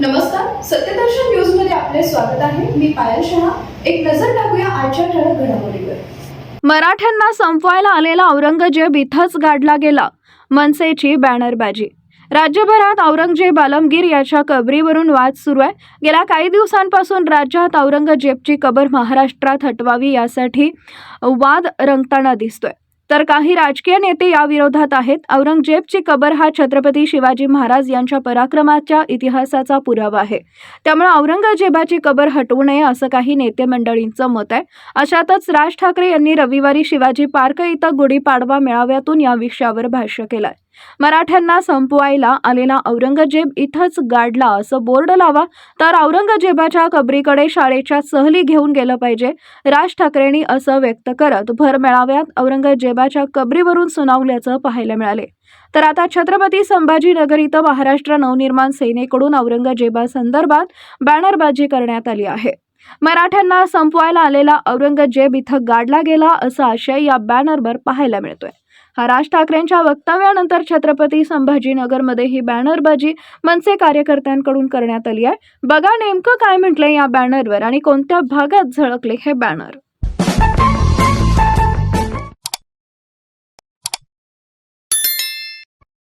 नमस्कार सत्यदर्शन न्यूजमध्ये आपले स्वागत आहे. मी पायल शहा. एक नजर टाकूया आजच्या ठळक घडामोडीवर. मराठ्यांना संपवायला आलेला औरंगजेब इथंच गाडला गेला मनसेची बॅनरबाजी. राज्यभरात औरंगजेब आलमगीर याच्या कबरीवरून वाद सुरू आहे. गेल्या काही दिवसांपासून राज्यात औरंगजेबची कबर महाराष्ट्रात हटवावी यासाठी वाद रंगताना दिसतोय. तर काही राजकीय नेते या विरोधात आहेत. औरंगजेबची कबर हा छत्रपती शिवाजी महाराज यांच्या पराक्रमाच्या इतिहासाचा पुरावा आहे. त्यामुळे औरंगजेबाची कबर हटवू नये असं काही नेते मंडळींचं मत आहे. अशातच राज ठाकरे यांनी रविवारी शिवाजी पार्क इथं गुढीपाडवा मेळाव्यातून या विषयावर भाष्य केलंय. मराठ्यांना संपवायला आलेला औरंगजेब इथंच गाडला असं बोर्ड लावा तर औरंगजेबाच्या कबरीकडे शाळेच्या सहली घेऊन गेलं पाहिजे. राज ठाकरेंनी असं व्यक्त करत भर मेळाव्यात औरंगजेबाच्या कबरीवरून सुनावल्याचं पाहायला मिळाले. तर आता छत्रपती संभाजीनगर इथं महाराष्ट्र नवनिर्माण सेनेकडून औरंगजेबासंदर्भात बॅनरबाजी करण्यात आली आहे. मराठ्यांना संपवायला आलेला औरंगजेब इथं गाडला गेला असा आशय या बॅनरवर पाहायला मिळतोय. हा राज ठाकरेंच्या वक्तव्यानंतर छत्रपती संभाजीनगरमध्ये ही बॅनरबाजी मनसे कार्यकर्त्यांकडून करण्यात आली आहे. बघा नेमकं काय म्हटलंय या बॅनरवर आणि कोणत्या भागात झळकले हे बॅनर?